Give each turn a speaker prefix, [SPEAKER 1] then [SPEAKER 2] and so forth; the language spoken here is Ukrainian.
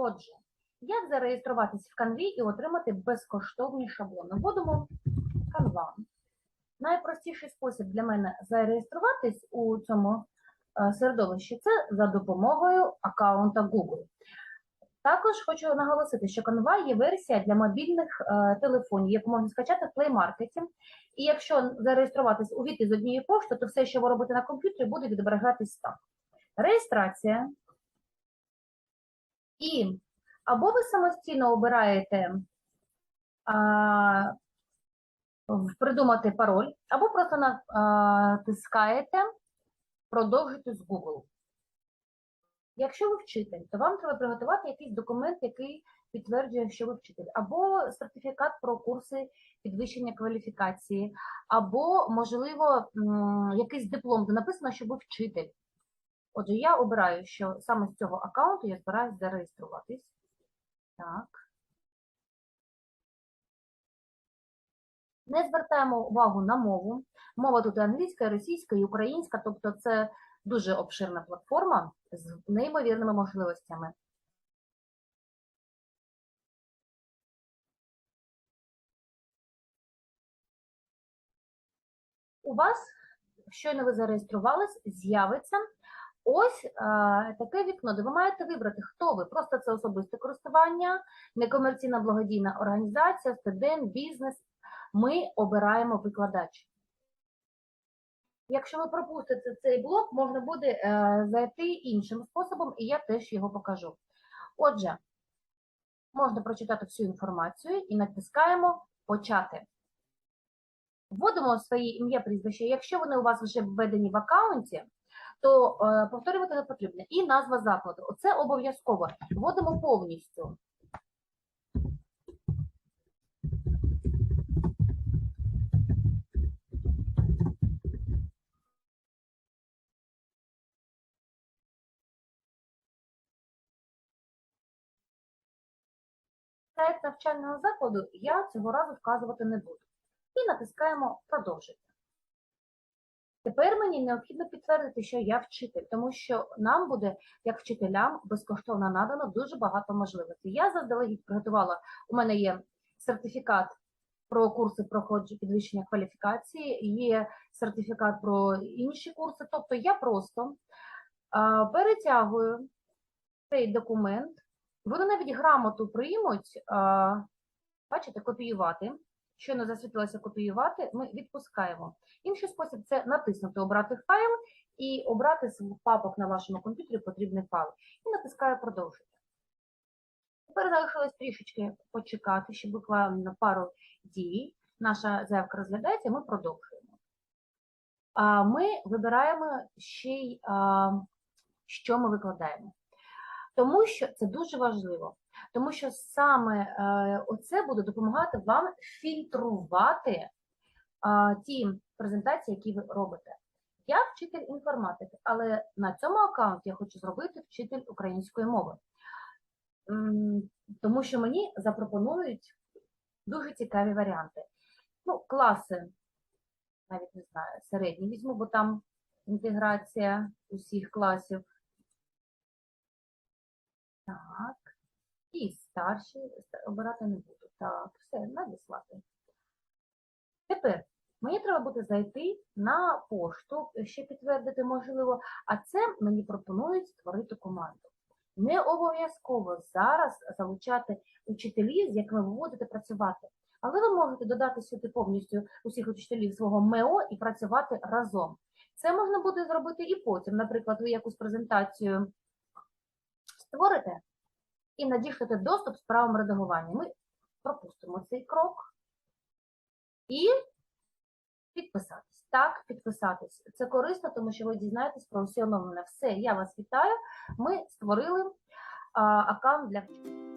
[SPEAKER 1] Отже, як зареєструватись в канві і отримати безкоштовні шаблони? Вводимо Canva. Найпростіший спосіб для мене зареєструватись у цьому е, середовищі це за допомогою аккаунта Google. Також хочу наголосити, що Canva є версія для мобільних е, телефонів, яку можна скачати в Play Market. І якщо зареєструватись увійти з однієї пошти, то все, що ви робите на комп'ютері, буде відображатись так. Реєстрація. І або ви самостійно обираєте а, придумати пароль, або просто натискаєте продовжити з Google. Якщо ви вчитель, то вам треба приготувати якийсь документ, який підтверджує, що ви вчитель, або сертифікат про курси підвищення кваліфікації, або, можливо, якийсь диплом, де написано, що ви вчитель. Отже, я обираю, що саме з цього аккаунту я збираюсь зареєструватись. Так. Не звертаємо увагу на мову. Мова тут англійська, російська, і українська, тобто це дуже обширна платформа з неймовірними можливостями. У вас, щойно ви зареєструвались, з'явиться ось е, таке вікно, де ви маєте вибрати, хто ви. Просто це особисте користування, некомерційна благодійна організація, студент, бізнес. Ми обираємо викладач. Якщо ви пропустите цей блок, можна буде е, зайти іншим способом, і я теж його покажу. Отже, можна прочитати всю інформацію і натискаємо Почати. Вводимо своє ім'я, прізвище. Якщо вони у вас вже введені в аккаунті, то е, повторювати не потрібно. І назва закладу. Оце обов'язково. Вводимо повністю. Сайт навчального закладу я цього разу вказувати не буду. І натискаємо Продовжити. Тепер мені необхідно підтвердити, що я вчитель, тому що нам буде, як вчителям, безкоштовно надано дуже багато можливостей. Я заздалегідь приготувала, у мене є сертифікат про курси проходження підвищення кваліфікації, є сертифікат про інші курси. Тобто я просто а, перетягую цей документ, вони навіть грамоту приймуть, а, бачите, копіювати. Щойно засвітилося копіювати, ми відпускаємо. Інший спосіб це натиснути Обрати файл і обрати з папок на вашому комп'ютері потрібний файл. І натискаю Продовжити. Тепер залишилось трішечки почекати, ще буквально пару дій. Наша заявка розглядається, ми продовжуємо. А Ми вибираємо ще й, що ми викладаємо. Тому що це дуже важливо. Тому що саме е, оце буде допомагати вам фільтрувати ті презентації, які ви робите. Я вчитель інформатики, але на цьому аккаунті я хочу зробити вчитель української мови. Тому що мені запропонують дуже цікаві варіанти. Ну, класи, навіть не знаю, середні візьму, бо там інтеграція усіх класів. Так. І старші обирати не буду. Так, все, надіслати. Тепер мені треба буде зайти на пошту, ще підтвердити можливо, а це мені пропонують створити команду. Не обов'язково зараз залучати учителів, з якими ви будете працювати. Але ви можете додати сюди повністю усіх учителів свого МЕО і працювати разом. Це можна буде зробити і потім. Наприклад, ви якусь презентацію створите і надішлете доступ з правом редагування. Ми пропустимо цей крок і підписатись. Так, підписатись. Це корисно, тому що ви дізнаєтесь про усі оновлення. Все, я вас вітаю. Ми створили а, аккаунт для вчителів.